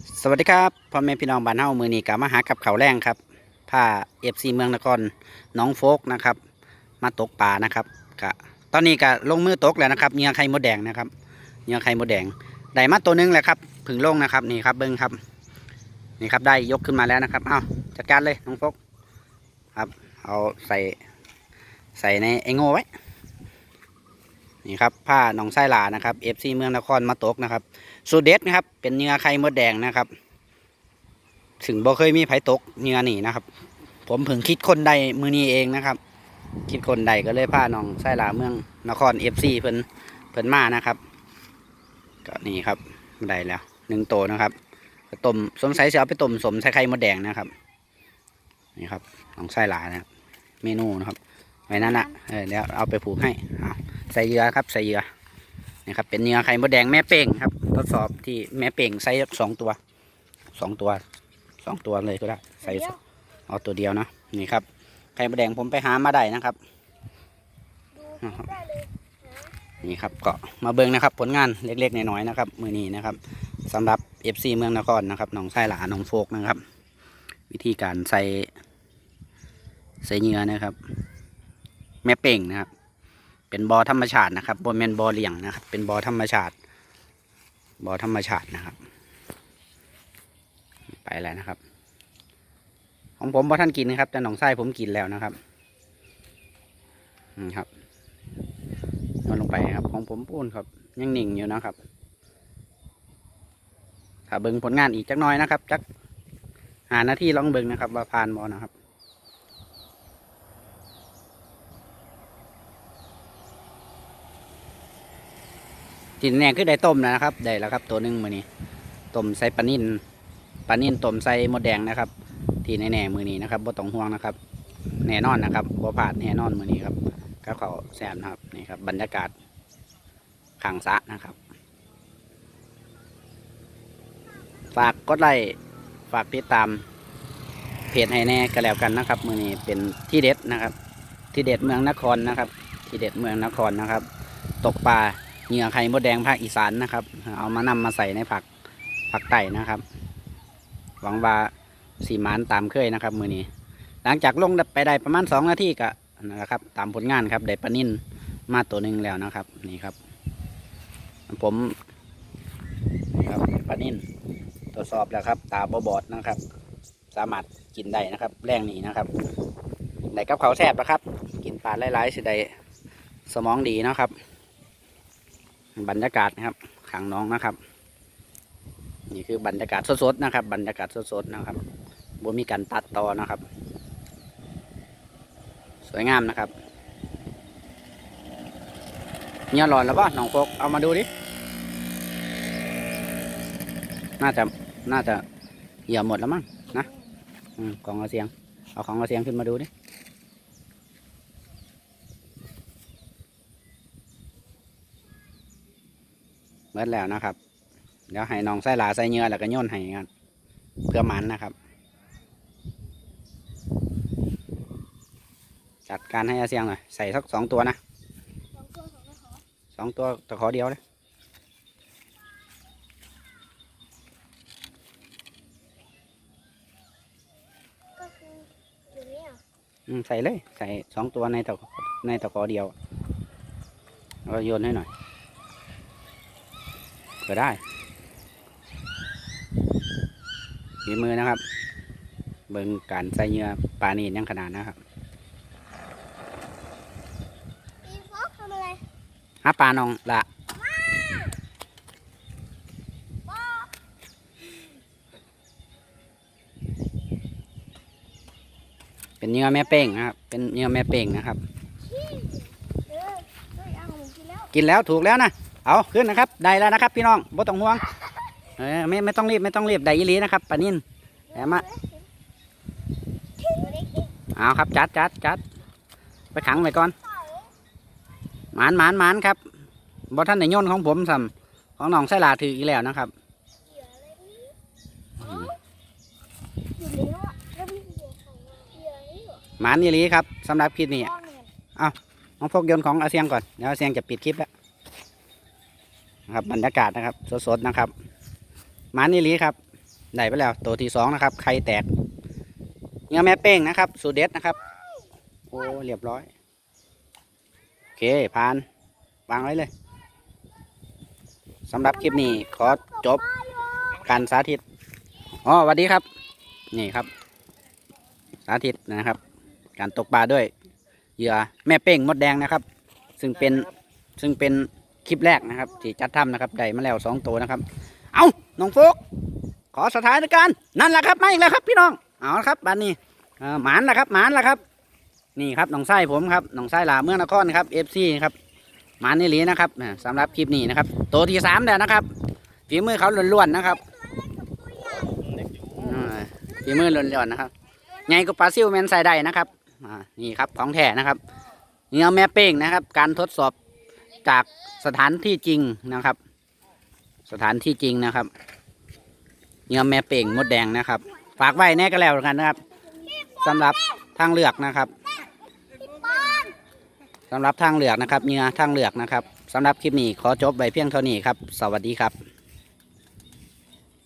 สวัสดีครับพ่อแม่พี่น้องบ้านเฮามือนี้กับมาหากับเขาแรงครับผ้าเอฟซีเมืองนครน้องโฟกนะครับ มาตกปลานะครับกะตอนนี้ก็ลงมือตกแล้วนะครับเหงื่อไข่มดแดงนะครับเหงื่อไข่มดแดงได้มาตัวหนึงแหละครับผึ่งลงนะครับนี่ครับเบิ้งครับนี่ครับได้ยกขึ้นมาแล้วนะครับเอาจัดการเลยน้องโฟกครับเอาใส่ใส่ในไอโง่ไว้ นี่ครับผ้าหนองไส้หลานะครับเอฟซีเมืองนครมาตกนะครับสูตรเด็ดนะครับ เป็นเนื้อไข่มดแดงนะครับ ถึงบ่เคยมีไผตกเนื้อนี่นะครับ ผมเพิ่งคิดคนใดมือนี้เองนะครับ คิดคนใดก็เลยพาหนองไส้หลาเมืองนครเอฟซีเพิ่นเพิ่นมานะครับ ก็นี่ครับได้แล้วหนึ่งโตนะครับต้มสมใสเสียเอาไปต้มสมใส่ไข่มดแดงนะครับนี่ครับหนองไส้หลานะครับเมนูนะครับไว้นั่นนะเออเดี๋ยวเอาไปผูกให้ ใส่เหยื่อครับ ใส่เหยื่อนี่ครับ เป็นเนื้อไข่มดแดงแม่เป่งครับ ทดสอบที่แม่เป่งใส่สองตัวสองตัวสองตัวเลยก็ได้ใส่เอาตัวเดียวนะนี่ครับ ไข่มดแดงผมไปหามาได้นะครับนี่ครับก็มาเบิ่งนะครับ ผลงานเล็กๆน้อยๆนะครับ มือนี้นะครับสำหรับ FC เมืองนครนะครับหนองไส้หลาหนองโฟกนะครับ วิธีการใส่ใส่เหงื่อนะครับ แม่เป่งนะครับ เป็นบอธรรมชาตินะครับบนเมนบอเลี้ยงนะครับ เป็นบอธรรมชาติบอธรรมชาตินะครับ ไปแล้วนะครับ ของผมบอท่านกินนะครับ แต่หนองไส้ผมกินแล้วนะครับนี่ครับโยนลงไปครับ ของผมปูนครับ ยังหนิ่งอยู่นะครับ ถ้าเบิ่งผลงานอีกจักน้อยนะครับจักหาหน้าที่ลองเบิ่งนะครับ ว่าผ่านบอนะครับ จินแน่คือได้ต้มนะครับ ได้แล้วครับ ตัวหนึ่งมือนี้ต้มใส่ปลานิ่นปลานิ่นต้มใส่มดแดงนะครับ ที่แน่ๆมือนี้นะครับบ่ต้องห่วงนะครับ แน่นอนนะครับบ่ผาดแน่นอนมือนี้ครับก็เขาแซมนะครับนี่ครับ บรรยากาศขังสะนะครับ ฝากกดไลค์ฝากติดตามเพจให้แน่ก็แล้วกันนะครับ มือนี้เป็นที่เด็ดนะครับ ที่เด็ดเมืองนครนะครับ ที่เด็ดเมืองนครนะครับ ตกปลา เหงื่อไข่มดแดงภาคอีสานนะครับ เอามานำมาใส่ในผักผักไต่นะครับ หวังว่าสีมานตามเคยนะครับ มือนี้ หลังจากลงไปได้ประมาณสองนาทีก็นะครับ ตามผลงานครับได้ปลานิ่นมาตัวหนึ่งแล้วนะครับ นี่ครับ ผมนะครับปลานิ่นตรวจสอบแล้วครับ ตาบอบอดนะครับ สามารถกินได้นะครับ แรงนี้นะครับได้กับเขาแซ่บนะครับ กินปลาหลายๆสิได้สมองดีนะครับ บรรยากาศนะครับขังน้องนะครับ นี่คือบรรยากาศสดๆนะครับ บรรยากาศสดๆนะครับบ่มีการตัดต่อนะครับ สวยงามนะครับเนี่ยหลอนแล้วป่ะน้องโฟกเอามาดูดิน่าจะน่าจะเหี่ยวหมดแล้วมั้งนะอืมของเอาเสียง เอาของเอาเสียงขึ้นมาดูดิ เมื่อแล้วนะครับ เดี๋ยวให้น้องใส่หลาใส่เหงื่อแล้วก็โย่นให้กันเพื่อมันนะครับ จัดการให้อาเซียงหน่อยใส่สักสองตัวนะสองตัวสองตัวขอสองตัวตะขอเดียวเลยก็คืออยู่นี่อะอืมใส่เลย ใส่สองตัวในตะในตะขอเดียวแล้วก็โยนให้หน่อย ก็ได้ฝีมือนะครับ เบิ่งการใส่เหงื่อปลานีนยังขนาดนะครับปีฟอกทำอะไรหาปลาน้องละป๊อเป็นเหงื่อแม่เป้งนะครับ เป็นเหงื่อแม่เป้งนะครับเออเฮ้ยเอาผมกินแล้วกินแล้วถูกแล้วนะ เอาขึ้นนะครับ ได้แล้วนะครับ พี่น้องบ่ต้องห่วงเออไม่ไม่ต้องรีบไม่ต้องรีบได้ยีหลีนะครับปานิ่นแต่มาเอาครับจัดจัดจัดไปขังไว้ก่อนหมานหมานหมานครับบ่ท่านในโยนของผมซ้ำของน้องไส้ลาถืออีกแล้วนะครับหยื่ออะไรนี่อ๋ออยู่นี่แล้วอะแล้วมีเหยื่อใครวะเหยื่อนี่เหรอหมานอีหลีครับสำหรับคลิปนี้พ่อเนี่ยน้องพกโยนของอาเซียงก่อนเดี๋ยวอาเซียงจะปิดคลิปแล้ว นะครับบรรยากาศนะครับ สดๆนะครับมานอีหลีครับได้ไปแล้วตัวที่สองนะครับไข่แตกเนื้อแม่เป้งนะครับ สูเด็ดนะครับโอ้เรียบร้อยโอเคผ่านวางไว้เลยสำหรับคลิปนี้ขอจบการสาธิตอ๋อสวัสดีครับ นี่ครับ สาธิตนะครับ การตกปลาด้วยเหยื่อแม่เป้งมดแดงนะครับ ซึ่งเป็นซึ่งเป็น คลิปแรกนะครับ ที่จัดทำนะครับได้มาแล้วสองตัวนะครับ เอาน้องโฟก ขอสถานการณ์นั่นแหละครับมาอีกแล้วครับ พี่น้องเอาละครับบัดนี้เอ่อหมานละครับหมานละครับ นี่ครับน้องไส้ผมครับน้องไส้หลาเมืองนครครับเอฟซีครับหมานนี่หลีนะครับอ่าสำหรับคลิปนี้นะครับตัวที่สามแล้วนะครับฝีมือเขาล้วนๆนะครับอ่าฝีมือล้วนๆนะครับไงก็ปลาซิวแมนใส่ได้นะครับอ่านี่ครับของแท้นะครับเนื้อแม่เป้งนะครับ การทดสอบ จากสถานที่จริงนะครับ สถานที่จริงนะครับเนื้อแม่เป่งมดแดงนะครับ ฝากไว้แน่ก็แล้วกันนะครับสำหรับทางเลือกนะครับสำหรับทางเลือกนะครับเนื้อทางเลือกนะครับสำหรับคลิปนี้ขอจบไว้เพียงเท่านี้ครับ สวัสดีครับ